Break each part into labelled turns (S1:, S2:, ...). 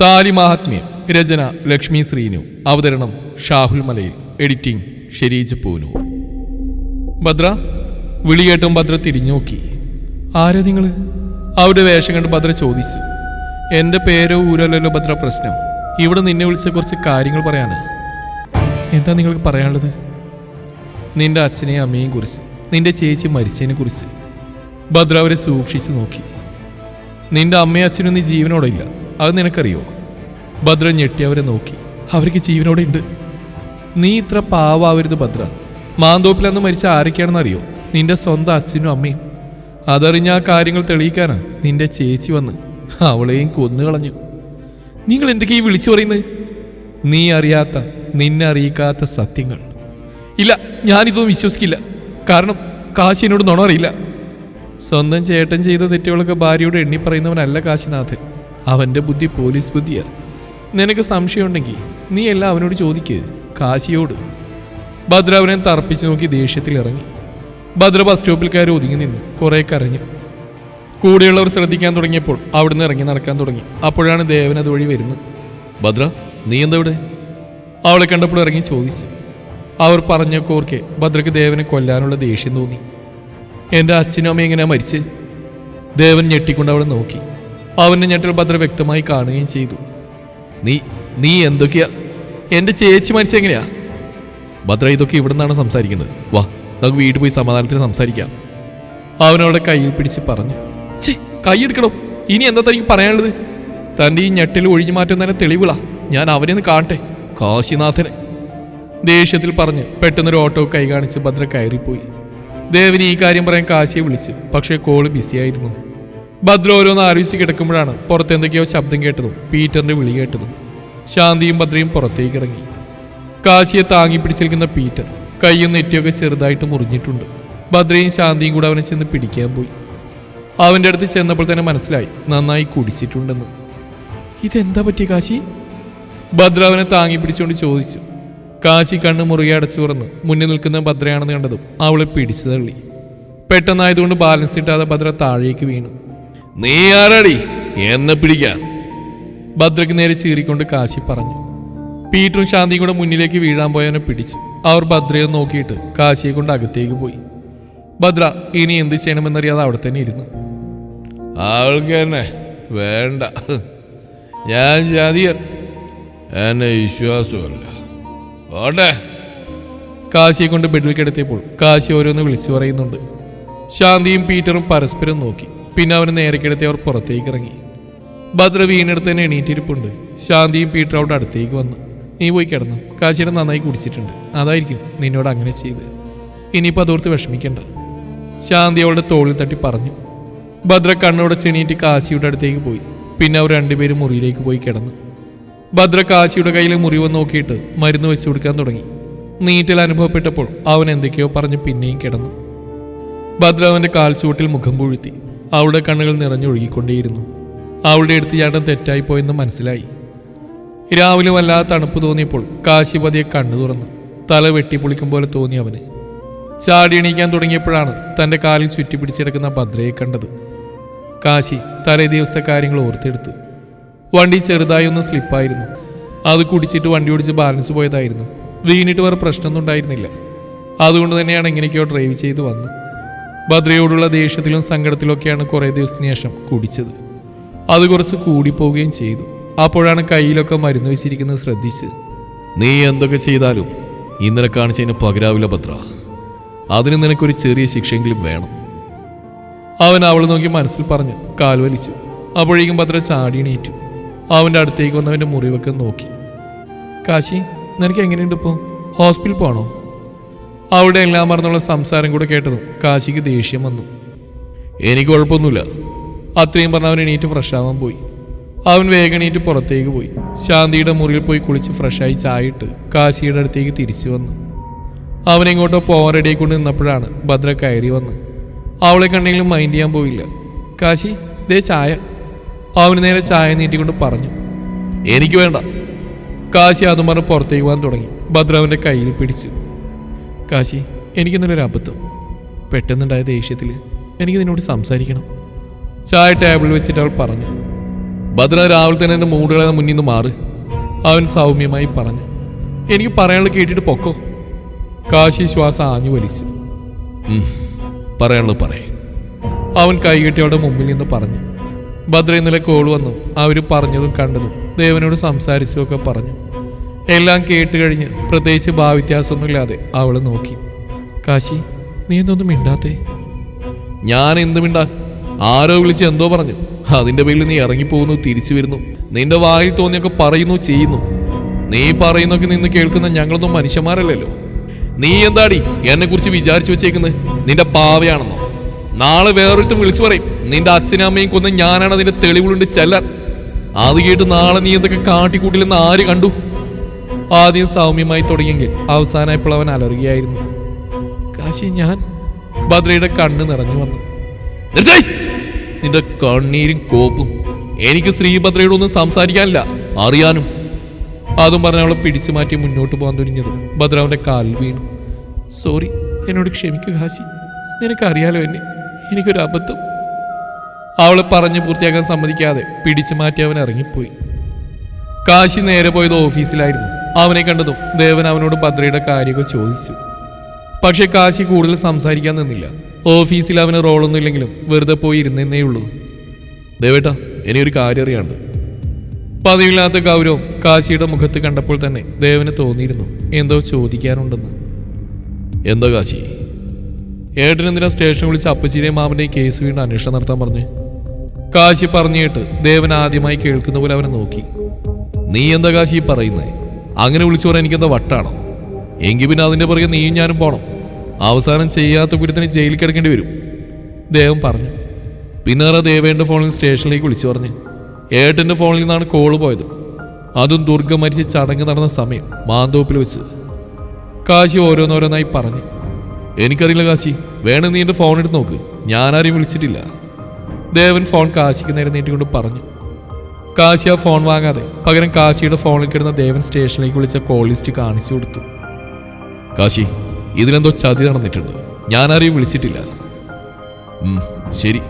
S1: താലി മാഹാത്മ്യം രചന ലക്ഷ്മി ശ്രീനു അവതരണം ഷാഹുൽ മലയിൽ എഡിറ്റിംഗ് ഷെരീജ് പൂനു ഭദ്ര വിളി കേട്ടും ഭദ്ര തിരിഞ്ഞു നോക്കി ആരാ നിങ്ങൾ അവരുടെ വേഷം കണ്ട് ഭദ്ര ചോദിച്ചു. എന്റെ പേരോ ഊരല്ലോ ഭദ്ര പ്രശ്നം. ഇവിടെ നിന്നെ വിളിച്ച കുറച്ച് കാര്യങ്ങൾ പറയാനാ. എന്താ നിങ്ങൾക്ക് പറയാനുള്ളത്? നിന്റെ അച്ഛനെയും അമ്മയെയും കുറിച്ച് നിന്റെ ചേച്ചി മരിച്ചതിനെ കുറിച്ച്. ഭദ്ര അവരെ സൂക്ഷിച്ചു നോക്കി. നിന്റെ അമ്മയും അച്ഛനും നീ ജീവനോടെ ഇല്ല. അത് നിനക്കറിയോ? ഭദ്ര ഞെട്ടി അവരെ നോക്കി. അവർക്ക് ജീവനോടെ ഉണ്ട് നീ ഇത്ര പാവാവരുത് ഭദ്ര. മാന്തോപ്പിലന്ന് മരിച്ച ആരൊക്കെയാണെന്ന് അറിയോ നിന്റെ സ്വന്തം അച്ഛനും അമ്മയും. അതറിഞ്ഞ ആ കാര്യങ്ങൾ തെളിയിക്കാനാ നിന്റെ ചേച്ചി വന്ന് അവളെയും കൊന്നു കളഞ്ഞു നിങ്ങൾ എന്തൊക്കെയാ വിളിച്ചു പറയുന്നത്? നീ അറിയാത്ത നിന്നെ അറിയിക്കാത്ത സത്യങ്ങൾ. ഇല്ല ഞാനിതൊന്നും വിശ്വസിക്കില്ല. കാരണം കാശി എന്നോട് നുണ അറിയില്ല സ്വന്തം ചേട്ടൻ ചെയ്ത തെറ്റുകളൊക്കെ ഭാര്യയോട് എണ്ണി പറയുന്നവനല്ല കാശിനാഥൻ. അവന്റെ ബുദ്ധി പോലീസ് ബുദ്ധിയാ. നിനക്ക് സംശയമുണ്ടെങ്കിൽ നീ എല്ലാം അവനോട് ചോദിക്ക് കാശിയോട്. ഭദ്ര അവനെ തറപ്പിച്ച് നോക്കി ദേഷ്യത്തിൽ ഇറങ്ങി. ഭദ്ര ബസ് സ്റ്റോപ്പിൽ കയറി ഒതുങ്ങി നിന്നു കുറേ കരഞ്ഞു. കൂടെയുള്ളവർ ശ്രദ്ധിക്കാൻ തുടങ്ങിയപ്പോൾ അവിടുന്ന് ഇറങ്ങി നടക്കാൻ തുടങ്ങി. അപ്പോഴാണ് ദേവൻ അതുവഴി വരുന്നത്. ഭദ്ര നീ എന്താ ഇവിടെ? അവളെ കണ്ടപ്പോൾ ഇറങ്ങി ചോദിച്ചു. അവർ പറഞ്ഞ കോർക്കെ ഭദ്രക്ക് ദേവനെ കൊല്ലാനുള്ള ദേഷ്യം തോന്നി. എന്റെ അച്ഛനും അമ്മയും എങ്ങനെയാ മരിച്ച്? ദേവൻ ഞെട്ടിക്കൊണ്ട് അവളെ നോക്കി. അവന്റെ ഞെട്ടൽ ഭദ്ര വ്യക്തമായി കാണുകയും ചെയ്തു. നീ നീ എന്തൊക്കെയാ? എന്റെ ചേച്ചി മരിച്ചെങ്ങനെയാ ഭദ്ര ഇതൊക്കെ ഇവിടെ നിന്നാണ് സംസാരിക്കുന്നത്. വാ നമുക്ക് വീട്ടിൽ പോയി സമാധാനത്തിൽ സംസാരിക്കാം. അവനവിടെ കയ്യിൽ പിടിച്ച് പറഞ്ഞു ചേ കൈയെടുക്കണോ ഇനി എന്താ തനിക്ക് പറയാനുള്ളത്? തന്റെ ഈ ഞെട്ടിൽ ഒഴിഞ്ഞു മാറ്റം തന്നെ തെളിവുകളാ. ഞാൻ അവനെ ഒന്ന് കാണട്ടെ. കാശിനാഥനെ. ദേഷ്യത്തിൽ പറഞ്ഞ് പെട്ടെന്നൊരു ഓട്ടോ കൈ കാണിച്ച് ഭദ്ര കയറിപ്പോയി. ദേവന് ഈ കാര്യം പറയാൻ കാശിയെ വിളിച്ചു പക്ഷേ കോൾ ബിസിയായിരുന്നു. ഭദ്ര ഓരോന്ന് ആലോചിച്ച് കിടക്കുമ്പോഴാണ് പുറത്ത് എന്തൊക്കെയോ ശബ്ദം കേട്ടതും പീറ്ററിന്റെ വിളി കേട്ടതും. ശാന്തിയും ഭദ്രയും പുറത്തേക്ക് ഇറങ്ങി. കാശിയെ താങ്ങി പിടിച്ചിരിക്കുന്ന പീറ്റർ കൈയും നെറ്റിയൊക്കെ ചെറുതായിട്ട് മുറിഞ്ഞിട്ടുണ്ട്. ഭദ്രയും ശാന്തിയും കൂടെ അവനെ ചെന്ന് പിടിക്കാൻ പോയി. അവന്റെ അടുത്ത് ചെന്നപ്പോൾ തന്നെ മനസ്സിലായി നന്നായി കുടിച്ചിട്ടുണ്ടെന്ന്. ഇതെന്താ പറ്റിയ കാശി? ഭദ്ര അവനെ താങ്ങി പിടിച്ചുകൊണ്ട് ചോദിച്ചു. കാശി കണ്ണ് മുറുകെ അടച്ചു തുറന്ന് മുന്നിൽ നിൽക്കുന്ന ഭദ്രയാണെന്ന് കണ്ടതും അവളെ പിടിച്ചു തള്ളി. പെട്ടെന്നായതുകൊണ്ട് ബാലൻസ് കിട്ടാതെ ഭദ്ര താഴേക്ക് വീണു. നീ ആരാടി? എന്നെ പിടിക്കാൻ. ഭദ്രയ്ക്ക് നേരെ ചീറിക്കൊണ്ട് കാശി പറഞ്ഞു. പീറ്ററും ശാന്തിയും കൂടെ മുന്നിലേക്ക് വീഴാൻ പോയവനെ പിടിച്ചു അവർ ഭദ്രയെ നോക്കിയിട്ട് കാശിയെ കൊണ്ട് അകത്തേക്ക് പോയി. ഭദ്ര ഇനി എന്ത് ചെയ്യണമെന്നറിയാതെ അവിടെ തന്നെ ഇരുന്നു. ആൾക്ക് തന്നെ വേണ്ട. ഞാൻ ജാതിയർ എന്നെ വിശ്വാസമല്ല. ഓട്ടെ കാശിയെ കൊണ്ട് ബെഡിൽ കിടത്തിയപ്പോൾ കാശി ഓരോന്ന് വിളിച്ചു പറയുന്നുണ്ട്. ശാന്തിയും പീറ്ററും പരസ്പരം നോക്കി. പിന്നെ അവന് നേരെ കിടത്തി അവർ പുറത്തേക്ക് ഇറങ്ങി ഭദ്ര വീണെടുത്ത് തന്നെ എണീറ്റിരിപ്പുണ്ട്. ശാന്തിയും പീറ്റർ അവിടെ അടുത്തേക്ക് വന്നു. നീ പോയി കിടന്നു. കാശിയുടെ നന്നായി കുടിച്ചിട്ടുണ്ട്. അതായിരിക്കും നിന്നോട് അങ്ങനെ ചെയ്ത് ഇനിയിപ്പോൾ അതോർത്ത് വിഷമിക്കണ്ട. ശാന്തി അവളുടെ തോളിൽ തട്ടി പറഞ്ഞു. ഭദ്ര കണ്ണോടെ ചെണീറ്റ് കാശിയുടെ അടുത്തേക്ക് പോയി. പിന്നെ അവർ രണ്ടുപേരും മുറിയിലേക്ക് പോയി കിടന്നു. ഭദ്ര കാശിയുടെ കയ്യിൽ മുറിവ് നോക്കിയിട്ട് മരുന്ന് വെച്ചു കൊടുക്കാൻ തുടങ്ങി. നീറ്റൽ അനുഭവപ്പെട്ടപ്പോൾ അവൻ എന്തൊക്കെയോ പറഞ്ഞ് പിന്നെയും കിടന്നു. ഭദ്ര അവന്റെ കാൽച്ചുവട്ടിൽ മുഖം പൂഴ്ത്തി. അവളുടെ കണ്ണുകൾ നിറഞ്ഞൊഴുകിക്കൊണ്ടേയിരുന്നു അവളുടെ അടുത്ത് ചേട്ടൻ തെറ്റായിപ്പോയെന്ന് മനസ്സിലായി. രാവിലെ വല്ലാതെ തണുപ്പ് തോന്നിയപ്പോൾ കാശിപതിയെ കണ്ണു തുറന്നു. തല വെട്ടിപ്പൊളിക്കും പോലെ തോന്നി അവന്. ചാടി എണീക്കാൻ തുടങ്ങിയപ്പോഴാണ് തന്റെ കാലിൽ ചുറ്റി പിടിച്ചെടുക്കുന്ന ഭദ്രയെ കണ്ടത്. കാശി തലേ ദിവസത്തെ കാര്യങ്ങൾ ഓർത്തെടുത്തു. വണ്ടി ചെറുതായി ഒന്ന് സ്ലിപ്പായിരുന്നു. അത് കുടിച്ചിട്ട് വണ്ടി ഓടിച്ച് ബാലൻസ് പോയതായിരുന്നു. വീണിട്ട് വേറെ പ്രശ്നമൊന്നും ഉണ്ടായിരുന്നില്ല. അതുകൊണ്ട് തന്നെയാണ് എങ്ങനെയൊക്കെയോ ഡ്രൈവ് ചെയ്ത് വന്ന് ഭദ്രയോടുള്ള ദേഷ്യത്തിലും സങ്കടത്തിലൊക്കെയാണ് കുറേ ദിവസത്തിന് ശേഷം കുടിച്ചത്. അത് കുറച്ച് കൂടിപ്പോവുകയും ചെയ്തു. അപ്പോഴാണ് കയ്യിലൊക്കെ മരുന്ന് വെച്ചിരിക്കുന്നത് ശ്രദ്ധിച്ച് നീ എന്തൊക്കെ ചെയ്താലും ഇന്നലെ കാണിച്ചതിന് പകരാവില്ല ഭദ്ര. അതിന് നിനക്കൊരു ചെറിയ ശിക്ഷയെങ്കിലും വേണം. അവൻ അവളെ നോക്കി മനസ്സിൽ പറഞ്ഞു കാൽവലിച്ചു. അപ്പോഴേക്കും ഭദ്ര ചാടി എണീറ്റു. അവന്റെ അടുത്തേക്ക് വന്നവന്റെ മുറിവൊക്കെ നോക്കി. കാശി നിനക്ക് എങ്ങനെയുണ്ട് ഇപ്പോൾ ഹോസ്പിറ്റലിൽ പോകണോ അവിടെ എല്ലാം മറന്നുള്ള സംസാരം കൂടെ കേട്ടതും കാശിക്ക് ദേഷ്യം വന്നു. എനിക്ക് കുഴപ്പമൊന്നുമില്ല. അത്രയും പറഞ്ഞ അവൻ എണീറ്റ് ഫ്രഷ് ആവാൻ പോയി. അവൻ വേഗം എണീറ്റ് പുറത്തേക്ക് പോയി. ശാന്തിയുടെ മുറിയിൽ പോയി കുളിച്ച് ഫ്രഷായി ചായിട്ട് കാശിയുടെ അടുത്തേക്ക് തിരിച്ചു വന്നു. അവൻ ഇങ്ങോട്ടോ പോവാൻ റെഡിയായി കൊണ്ട് നിന്നപ്പോഴാണ് ഭദ്ര കയറി വന്ന്. അവളെ കണ്ടെങ്കിലും മൈൻഡ് ചെയ്യാൻ പോയില്ല. കാശി ദേ ചായ. അവന് നേരെ ചായ നീട്ടിക്കൊണ്ട് പറഞ്ഞു. എനിക്ക് വേണ്ട. കാശി അതും പറഞ്ഞ് പുറത്തേക്ക് പോകാൻ തുടങ്ങി. ഭദ്ര അവന്റെ കയ്യിൽ പിടിച്ചു. കാശി എനിക്ക് അബദ്ധം. പെട്ടെന്നുണ്ടായ ദേഷ്യത്തിൽ എനിക്ക് നിന്നോട് സംസാരിക്കണം. ചായ ടേബിളിൽ വെച്ചിട്ട് അവൾ പറഞ്ഞു. ഭദ്ര രാവിലെ തന്നെ എന്റെ മൂടുകളെ മുന്നിൽ നിന്ന് മാറി. അവൻ സൗമ്യമായി പറഞ്ഞു. എനിക്ക് പറയാനുള്ള കേട്ടിട്ട് പൊക്കോ. കാശി ശ്വാസം ആഞ്ഞു വലിച്ചു. പറയാനുള്ളത് പറയേ. അവൻ കൈകെട്ടി അവളുടെ മുമ്പിൽ നിന്ന് പറഞ്ഞു. ഭദ്ര ഇന്നലെ കോൾ വന്നു. അവർ പറഞ്ഞതും കണ്ടതും ദേവനോട് സംസാരിച്ചതൊക്കെ പറഞ്ഞു. എല്ലാം കേട്ട് കഴിഞ്ഞ് പ്രത്യേകിച്ച് ഭാവ്യത്യാസമൊന്നുമില്ലാതെ അവൾ നോക്കി. കാശി നീ എന്തൊന്നും മിണ്ടാത്തേ? ഞാൻ എന്ത് മിണ്ടാൻ? ആരോ വിളിച്ച് എന്തോ പറഞ്ഞു. അതിന്റെ പേരിൽ നീ ഇറങ്ങിപ്പോകുന്നു തിരിച്ചു വരുന്നു. നിന്റെ വായിൽ തോന്നിയൊക്കെ പറയുന്നു ചെയ്യുന്നു. നീ പറയുന്നൊക്കെ നിന്ന് കേൾക്കുന്ന ഞങ്ങളൊന്നും മനുഷ്യന്മാരല്ലല്ലോ. നീ എന്താടി എന്നെ കുറിച്ച് വിചാരിച്ചു വെച്ചേക്കുന്നത് നിന്റെ പാവയാണെന്നോ? നാളെ വേറൊരുത്തും വിളിച്ചു പറയും. നിന്റെ അച്ഛനും അമ്മയും കൊന്ന ഞാനാണ് അതിന്റെ തെളിവുകളുണ്ട് ചെല്ലാൻ. അത് കേട്ട് നാളെ നീ എന്തൊക്കെ കാട്ടിക്കൂട്ടില്ലെന്ന് ആര് കണ്ടു? ആദ്യം സൗമ്യമായി തുടങ്ങിയെങ്കിൽ അവസാനമായപ്പോൾ അവൻ അലറുകയായിരുന്നു കാശി ഞാൻ ഭദ്രയുടെ കണ്ണ് നിറഞ്ഞു വന്നു! നിന്റെ കണ്ണീരും കോപ്പും. എനിക്ക് ശ്രീഭദ്രയോട് ഒന്നും സംസാരിക്കാനില്ല. അറിയാനും. അതും പറഞ്ഞ് അവളെ പിടിച്ചു മാറ്റി മുന്നോട്ട് പോകാൻ തുനിഞ്ഞതും. ഭദ്ര അവന്റെ കാലിൽ വീണു. സോറി എന്നോട് ക്ഷമിക്കുക കാശി. നിനക്കറിയാലോ എന്നെ. എനിക്കൊരു അബദ്ധം. അവളെ പറഞ്ഞു പൂർത്തിയാക്കാൻ സമ്മതിക്കാതെ പിടിച്ചു മാറ്റി അവൻ ഇറങ്ങിപ്പോയി. കാശി നേരെ പോയത് ഓഫീസിലായിരുന്നു. അവനെ കണ്ടതും ദേവൻ അവനോട് ഭദ്രയുടെ കാര്യമൊക്കെ ചോദിച്ചു. പക്ഷെ കാശി കൂടുതൽ സംസാരിക്കാൻ നിന്നില്ല. ഓഫീസിൽ അവന് റോളൊന്നും ഇല്ലെങ്കിലും വെറുതെ പോയി ഇരുന്നേ ഉള്ളൂ. ദേവേട്ടാ ഇനി ഒരു കാര്യം അറിയാണ്ട് പതിവില്ലാത്ത ഗൗരവം കാശിയുടെ മുഖത്ത് കണ്ടപ്പോൾ തന്നെ ദേവന് തോന്നിയിരുന്നു. എന്തോ ചോദിക്കാനുണ്ടെന്ന്. എന്താ കാശി? ഏട്ടനെന്തിനാ സ്റ്റേഷൻ വിളിച്ച് അപ്പച്ചിയുടെയും മാമന്റെയും കേസ് വീണ്ടും അന്വേഷണം നടത്താൻ പറഞ്ഞു? കാശി പറഞ്ഞു ദേവൻ ആദ്യമായി കേൾക്കുന്ന പോലെ അവനെ നോക്കി. നീ എന്താ കാശി പറയുന്നേ? അങ്ങനെ വിളിച്ചു പറയാൻ എനിക്കെന്താ വട്ടാണോ. എങ്കിൽ പിന്നെ അതിന്റെ പുറകെ നീയും ഞാനും പോണം. അവസാനം ചെയ്യാത്ത കുറ്റത്തിന് ജയിലിൽ കിടക്കേണ്ടി വരും. ദേവൻ പറഞ്ഞു. പിന്നേറെ ദേവേന്റെ ഫോണിൽ സ്റ്റേഷനിലേക്ക് വിളിച്ചു പറഞ്ഞു. ഏട്ടന്റെ ഫോണിൽ നിന്നാണ് കോൾ പോയത്. അതും ദുർഗ മരിച്ച് ചടങ്ങ് നടന്ന സമയം മാന്തോപ്പിൽ വെച്ച്. കാശി ഓരോന്നോരോന്നായി പറഞ്ഞു. എനിക്കറിയില്ല കാശി വേണം നീ എന്റെ ഫോൺ എടുത്ത് നോക്ക്. ഞാനാരെയും വിളിച്ചിട്ടില്ല. ദേവൻ ഫോൺ കാശിക്ക് നേരെ നീട്ടിക്കൊണ്ട് പറഞ്ഞു. കാശി ആ ഫോൺ വാങ്ങാതെ. പകരം കാശിയുടെ ഫോണിൽ കിടന്ന ദേവൻ സ്റ്റേഷനിലേക്ക് വിളിച്ച കോൾ ലിസ്റ്റ് കാണിച്ചു കൊടുത്തു. കാശി ഇതിലെന്തോ ചതി നടന്നിട്ടുണ്ട്. ഞാനാരെയും വിളിച്ചിട്ടില്ല. ശരി.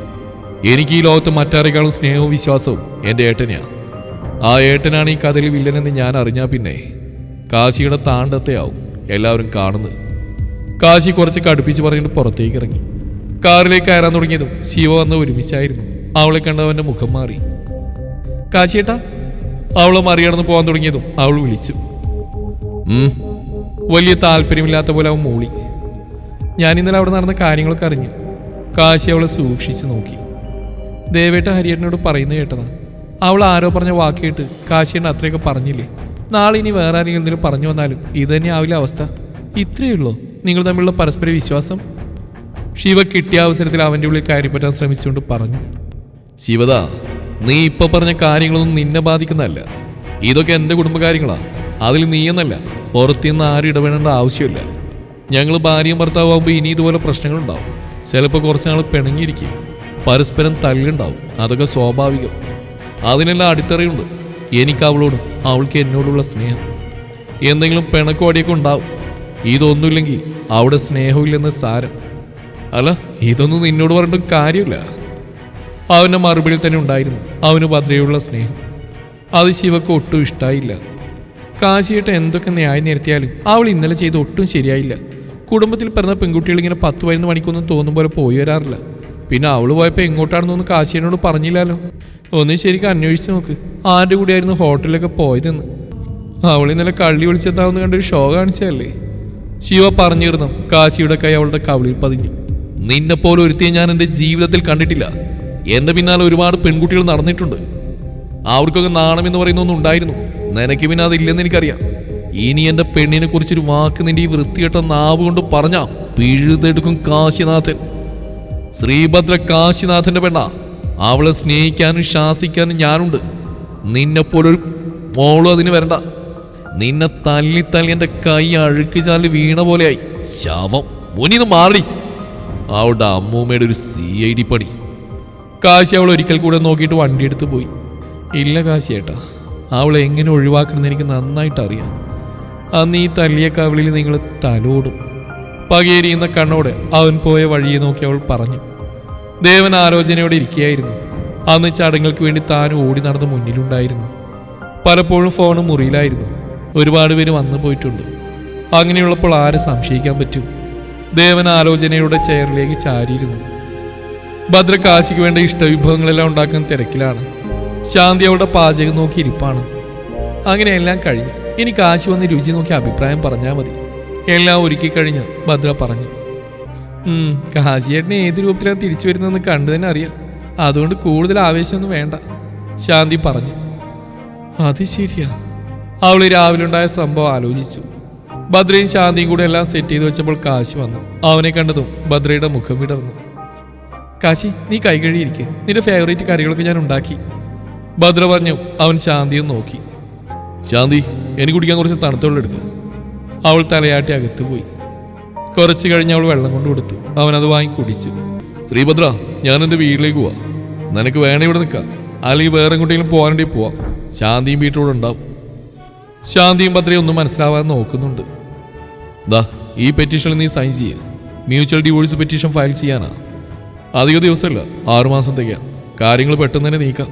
S1: എനിക്ക് ഈ ലോകത്ത് മറ്റാരെക്കാളും സ്നേഹവും വിശ്വാസവും എന്റെ ഏട്ടനെയാണ് ആ ഏട്ടനാണ് ഈ കഥയിൽ വില്ലനെന്ന് ഞാൻ അറിഞ്ഞാൽ പിന്നെ. കാശിയുടെ താണ്ടത്തെ ആവും എല്ലാവരും കാണുന്നത്. കാശി കുറച്ച് കടുപ്പിച്ച് പറഞ്ഞിട്ട് പുറത്തേക്ക് ഇറങ്ങി. കാറിലേക്ക് കയറാൻ തുടങ്ങിയതും ശിവ വന്ന് ഒരുമിച്ചായിരുന്നു. അവളെ കണ്ടവന്റെ മുഖം മാറി. കാശിയേട്ടാ അവൾ മറികടന്ന് പോകാൻ തുടങ്ങിയതും അവൾ വിളിച്ചു. വലിയ താല്പര്യമില്ലാത്ത പോലെ അവൻ മൂളി. ഞാൻ ഇന്നലെ അവിടെ നടന്ന കാര്യങ്ങളൊക്കെ അറിഞ്ഞു കാശി അവളെ സൂക്ഷിച്ച് നോക്കി. ദേവേട്ട ഹരിയേട്ടനോട് പറയുന്നത് കേട്ടതാ. അവൾ ആരോ പറഞ്ഞ വാക്ക് കേട്ട് കാശിയേട്ടൻ അത്രയൊക്കെ പറഞ്ഞില്ലേ? നാളെ ഇനി വേറെ ആരെങ്കിലും എന്തെങ്കിലും പറഞ്ഞു വന്നാലും ഇത് തന്നെ ആവില്ല അവസ്ഥ. ഇത്രയേ ഉള്ളൂ? നിങ്ങൾ തമ്മിലുള്ള പരസ്പര വിശ്വാസം? ശിവ കിട്ടിയ അവസരത്തിൽ അവന്റെ ഉള്ളിൽ കയറിപ്പറ്റാൻ ശ്രമിച്ചുകൊണ്ട് പറഞ്ഞു. ശിവദ നീ ഇപ്പൊ പറഞ്ഞ കാര്യങ്ങളൊന്നും നിന്നെ ബാധിക്കുന്നതല്ല. ഇതൊക്കെ എന്റെ കുടുംബകാര്യങ്ങളാ. അതിൽ നീയെന്നല്ല പുറത്തുനിന്ന് ആരും ഇടപെടേണ്ട ആവശ്യമില്ല. ഞങ്ങൾ ഭാര്യയും ഭർത്താവുമ്പോൾ ഇനി ഇതുപോലെ പ്രശ്നങ്ങളുണ്ടാവും. ചിലപ്പോൾ കുറച്ച് നാൾ പിണങ്ങിയിരിക്കും. പരസ്പരം തല്ലുണ്ടാവും. അതൊക്കെ സ്വാഭാവികം. അതിനെല്ലാം അടിത്തറയുണ്ട്. എനിക്ക് അവളോടും അവൾക്ക് എന്നോടുള്ള സ്നേഹം. എന്തെങ്കിലും പിണക്കോടിയൊക്കെ ഉണ്ടാവും. ഇതൊന്നുമില്ലെങ്കിൽ അവിടെ സ്നേഹമില്ലെന്ന് സാരം. അല്ല ഇതൊന്നും നിന്നോട് പറഞ്ഞിട്ടും കാര്യമില്ല. അവന്റെ മറുപടിയിൽ തന്നെ ഉണ്ടായിരുന്നു. അവന് ഭദ്രയുള്ള സ്നേഹം. അത് ശിവക്ക് ഒട്ടും ഇഷ്ടായില്ല. കാശിയിട്ട് എന്തൊക്കെ ന്യായം നിരത്തിയാലും അവൾ ഇന്നലെ ചെയ്ത് ഒട്ടും ശരിയായില്ല. കുടുംബത്തിൽ പിറന്ന പെൺകുട്ടികൾ ഇങ്ങനെ പത്ത് പതിനൊന്ന് മണിക്കൊന്നും തോന്നും പോലെ പോയി വരാറില്ല. പിന്നെ അവൾ പോയപ്പോൾ എങ്ങോട്ടാണെന്നൊന്നും കാശിയനോട് പറഞ്ഞില്ലല്ലോ ഒന്ന് ശരിക്കും അന്വേഷിച്ച് നോക്ക്. ആരുടെ കൂടെയായിരുന്നു ഹോട്ടലിലൊക്കെ പോയതെന്ന്. അവൾ ഇന്നലെ കള്ളി വിളിച്ചെത്താവുന്ന കണ്ടൊരു ഷോ കാണിച്ചതല്ലേ? ശിവ പറഞ്ഞിരുന്നു കാശിയുടെ കൈ അവളുടെ കവിളിൽ പതിഞ്ഞു. നിന്നെപ്പോലെ ഒരുത്തിയെ ഞാൻ എന്റെ ജീവിതത്തിൽ കണ്ടിട്ടില്ല. എന്റെ പിന്നാലെ ഒരുപാട് പെൺകുട്ടികൾ നടന്നിട്ടുണ്ട്. അവർക്കൊക്കെ നാണം എന്ന് പറയുന്ന ഒന്നും ഉണ്ടായിരുന്നു. നിനക്ക് പിന്നെ അതില്ലെന്ന് എനിക്കറിയാം. ഇനി എന്റെ പെണ്ണിനെ കുറിച്ചൊരു വാക്ക് നിന്റെ ഈ വൃത്തികെട്ട നാവ് കൊണ്ട് പറഞ്ഞ പിഴുതെടുക്കും കാശിനാഥൻ. ശ്രീഭദ്ര കാശിനാഥന്റെ പെണ്ണ. അവളെ സ്നേഹിക്കാനും ശാസിക്കാനും ഞാനുണ്ട്. നിന്നെ പോലൊരു മോളും അതിന് വരണ്ട. നിന്നെ തല്ലി തല്ലി എന്റെ കൈ അഴുക്ക് ചാൽ വീണ പോലെയായി. ശവം. മുനിന്ന് മാറി. അവളുടെ അമ്മൂമ്മയുടെ ഒരു സി ഐ ഡി പണി കാശി അവൾ ഒരിക്കൽ കൂടെ നോക്കിയിട്ട് വണ്ടി എടുത്ത് പോയി. ഇല്ല കാശി ഏട്ടാ അവളെ എങ്ങനെ ഒഴിവാക്കണമെന്ന് എനിക്ക് നന്നായിട്ട് അറിയാം അന്ന് ഈ തല്ലിയ കവിളിൽ നിങ്ങൾ തലോടും. പകേരിയുന്ന കണ്ണോടെ അവൻ പോയ വഴിയെ നോക്കി അവൾ പറഞ്ഞു ദേവൻ ആലോചനയോടെ ഇരിക്കുകയായിരുന്നു. അന്ന് ചടങ്ങുകൾക്ക് വേണ്ടി താൻ ഓടി നടന്ന് മുന്നിലുണ്ടായിരുന്നു. പലപ്പോഴും ഫോൺ മുറിയിലായിരുന്നു. ഒരുപാട് പേര് വന്നു പോയിട്ടുണ്ട്. അങ്ങനെയുള്ളപ്പോൾ ആരെ സംശയിക്കാൻ പറ്റും? ദേവൻ ആലോചനയുടെ ചെയറിലേക്ക് ചാരിയിരുന്നു. ഭദ്ര കാശിക്ക് വേണ്ട ഇഷ്ടവിഭവങ്ങളെല്ലാം ഉണ്ടാക്കാൻ തിരക്കിലാണ്. ശാന്തി അവളുടെ പാചകം നോക്കി ഇരിപ്പാണ്. അങ്ങനെ എല്ലാം കഴിഞ്ഞു ഇനി കാശി വന്ന് രുചി നോക്കി അഭിപ്രായം പറഞ്ഞാൽ മതി. എല്ലാം ഒരുക്കി കഴിഞ്ഞ് ഭദ്ര പറഞ്ഞു. കാശിയേട്ടനെ ഏത് രൂപത്തിലാണ് തിരിച്ചു വരുന്നതെന്ന് കണ്ടു തന്നെ അറിയാം. അതുകൊണ്ട് കൂടുതൽ ആവേശമൊന്നും വേണ്ട. ശാന്തി പറഞ്ഞു. അത് ശരിയാ. അവൾ രാവിലെ ഉണ്ടായ സംഭവം ആലോചിച്ചു. ഭദ്രയും ശാന്തിയും കൂടെ എല്ലാം സെറ്റ് ചെയ്ത് വെച്ചപ്പോൾ കാശി വന്നു. അവനെ കണ്ടതും ഭദ്രയുടെ മുഖം വിടർന്നു. കാശി നീ കൈ കഴുകിയിരിക്കെ. നിന്റെ ഫേവറേറ്റ് കറികളൊക്കെ ഞാൻ ഉണ്ടാക്കി. ഭദ്ര പറഞ്ഞു അവൻ ശാന്തിയെ നോക്കി. ശാന്തി എനിക്ക് കുടിക്കാൻ കുറച്ച് തണുത്ത വെള്ളം എടുക്കുക അവൾ തലയാട്ടി അകത്ത് പോയി. കുറച്ച് കഴിഞ്ഞ് അവൾ വെള്ളം കൊണ്ട് കൊടുത്തു. അവൻ അത് വാങ്ങി കുടിച്ചു. ശ്രീഭദ്ര ഞാൻ എന്റെ വീട്ടിലേക്ക് പോവാം. നിനക്ക് വേണേ ഇവിടെ നിൽക്കാം. അല്ലെങ്കിൽ വേറെ എങ്ങോട്ടെങ്കിലും പോകാനുണ്ടെങ്കിൽ പോവാം. ശാന്തിയും വീട്ടിലൂടെ ഉണ്ടാവും. ശാന്തിയും ഭദ്രയും ഒന്നും മനസ്സിലാവാതെ നോക്കുന്നുണ്ട്. ദാ ഈ പെറ്റീഷനിൽ നീ സൈൻ ചെയ്യുക മ്യൂച്വൽ ഡിവോഴ്സ് പെറ്റീഷൻ ഫയൽ ചെയ്യാനാ. അധിക ദിവസമില്ല ആറുമാസത്തേക്കാണ് കാര്യങ്ങൾ പെട്ടെന്ന് തന്നെ നീക്കാം.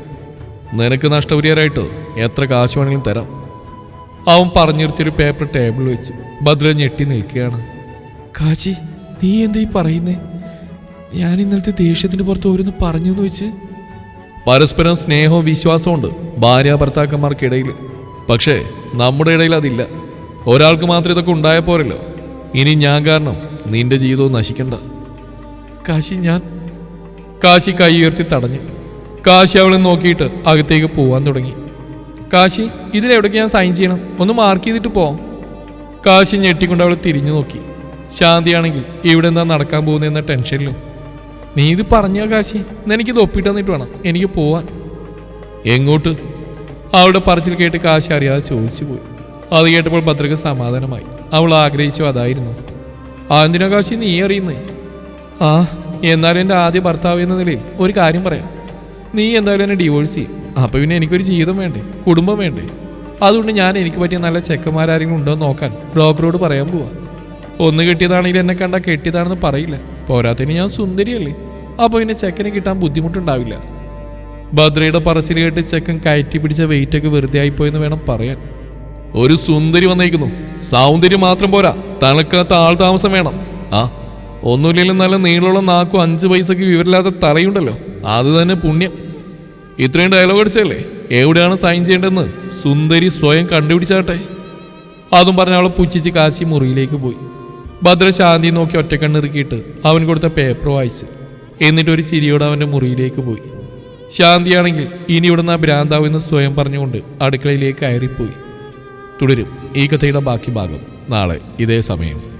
S1: നിനക്ക് നഷ്ടപരിഹാരമായിട്ട് എത്ര കാശ് വേണമെങ്കിലും തരാം. അവൻ പറഞ്ഞിരുത്തിയൊരു പേപ്പർ ടേബിൾ വെച്ച് ഭദ്ര ഞെട്ടി നിൽക്കുകയാണ്. കാശി നീ എന്താ ഈ പറയുന്നേ? ഞാൻ ഇന്നലത്തെ ദേഷ്യത്തിന് പുറത്ത് ഓരോന്ന് പറഞ്ഞു എന്ന് വെച്ച്. പരസ്പരം സ്നേഹവും വിശ്വാസവും ഉണ്ട് ഭാര്യ ഭർത്താക്കന്മാർക്കിടയിൽ. പക്ഷേ നമ്മുടെ ഇടയിൽ അതില്ല. ഒരാൾക്ക് മാത്രം ഇതൊക്കെ ഉണ്ടായ പോരല്ലോ. ഇനി ഞാൻ കാരണം നിന്റെ ജീവിതവും നശിക്കണ്ട. കാശി ഞാൻ കാശി കൈ ഉയർത്തി തടഞ്ഞു. കാശി അവളെ നോക്കിയിട്ട് അകത്തേക്ക് പോവാൻ തുടങ്ങി. കാശി ഇതിലെവിടേക്ക് ഞാൻ സൈൻ ചെയ്യണം? ഒന്ന് മാർക്ക് ചെയ്തിട്ട് പോവാം കാശി ഞെട്ടിക്കൊണ്ട് അവൾ തിരിഞ്ഞു നോക്കി. ശാന്തിയാണെങ്കിൽ ഇവിടെ എന്താ നടക്കാൻ പോകുന്നതെന്ന ടെൻഷനിലും. നീ ഇത് പറഞ്ഞാ കാശി? എന്നാ എനിക്കിത് ഒപ്പിട്ട് തന്നിട്ട് വേണം എനിക്ക് പോവാൻ. എങ്ങോട്ട്? അവളുടെ പറച്ചിൽ കേട്ട് കാശി അറിയാതെ ചോദിച്ചു പോയി. അത് കേട്ടപ്പോൾ ഭദ്രക്ക് സമാധാനമായി. അവൾ ആഗ്രഹിച്ചു അതായിരുന്നു. ആ കാശി നീ അറിയുന്നേ? ആ എന്നാലും എന്റെ ആദ്യ ഭർത്താവ് എന്ന നിലയിൽ ഒരു കാര്യം പറയാം. നീ എന്തായാലും എന്നെ ഡിവോഴ്സ് ചെയ്യും. അപ്പൊ പിന്നെ എനിക്കൊരു ജീവിതം വേണ്ടേ? കുടുംബം വേണ്ടേ? അതുകൊണ്ട് ഞാൻ എനിക്ക് പറ്റിയ നല്ല ചെക്കന്മാരാരെങ്കിലും ഉണ്ടോ എന്ന് നോക്കാൻ ബ്രോക്കറോട് പറയാൻ പോവാ. ഒന്ന് കിട്ടിയതാണെങ്കിൽ എന്നെ കണ്ട കെട്ടിയതാണെന്ന് പറയില്ല. പോരാത്തിന് ഞാൻ സുന്ദരിയല്ലേ? അപ്പോൾ പിന്നെ ചെക്കനെ കിട്ടാൻ ബുദ്ധിമുട്ടുണ്ടാവില്ല. ഭദ്രയുടെ പറച്ചിൽ കേട്ട് ചെക്കൻ കയറ്റി പിടിച്ച വെയിറ്റ് ഒക്കെ വെറുതെ ആയിപ്പോയെന്ന് വേണം പറയാൻ. ഒരു സുന്ദരി വന്നേക്കുന്നു. സൗന്ദര്യം മാത്രം പോരാ. തണുക്കാത്ത ആൾ താമസം വേണം. ആ ഒന്നുമില്ലെങ്കിലും നല്ല നീളമുള്ള നാക്കും അഞ്ച് പൈസക്ക് വിവരമില്ലാത്ത തറയുണ്ടല്ലോ. അത് തന്നെ പുണ്യം. ഇത്രയും ഡയലോഗ് അടിച്ചല്ലേ എവിടെയാണ് സൈൻ ചെയ്യേണ്ടതെന്ന് സുന്ദരി സ്വയം കണ്ടുപിടിച്ചാട്ടെ. അതും പറഞ്ഞ അവളെ പുച്ഛിച്ച് കാശി മുറിയിലേക്ക് പോയി. ഭദ്ര ശാന്തി നോക്കി ഒറ്റക്കണ്ണിറുക്കിയിട്ട് അവൻ കൊടുത്ത പേപ്പർ വായിച്ച്. എന്നിട്ട് ഒരു ചിരിയോടെ അവന്റെ മുറിയിലേക്ക് പോയി. ശാന്തിയാണെങ്കിൽ ഇനി ഇവിടുന്ന് ആ ഭ്രാന്താവ് എന്ന് സ്വയം പറഞ്ഞുകൊണ്ട് അടുക്കളയിലേക്ക് കയറിപ്പോയി. തുടരും ഈ കഥയുടെ ബാക്കി ഭാഗം നാളെ ഇതേ സമയം.